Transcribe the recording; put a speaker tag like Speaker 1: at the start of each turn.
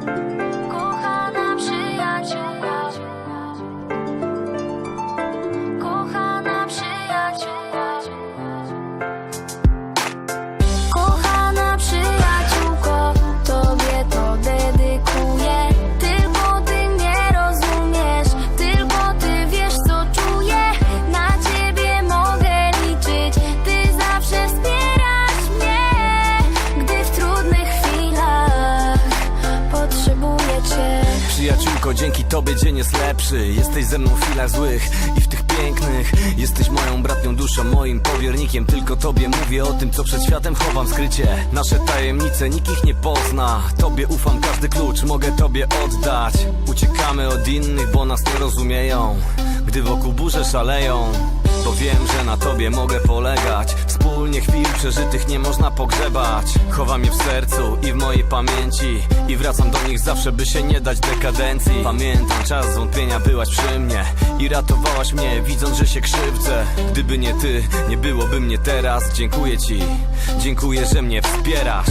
Speaker 1: Thank you. Jest lepszy. Jesteś ze mną w chwilach złych i w tych pięknych. Jesteś moją bratnią duszą, moim powiernikiem. Tylko tobie mówię o tym, co przed światem chowam skrycie. Nasze tajemnice, nikt ich nie pozna. Tobie ufam, każdy klucz mogę tobie oddać. Uciekamy od innych, bo nas nie rozumieją. Gdy wokół burze szaleją bo wiem, że na tobie mogę polegać. Wspólnie chwil przeżytych nie można pogrzebać. Chowam je w sercu i w mojej pamięci. I wracam do nich zawsze, by się nie dać dekadencji. Pamiętam czas zwątpienia, byłaś przy mnie. I ratowałaś mnie, widząc, że się krzywdzę. Gdyby nie ty, nie byłoby mnie teraz. Dziękuję ci, dziękuję, że mnie wspierasz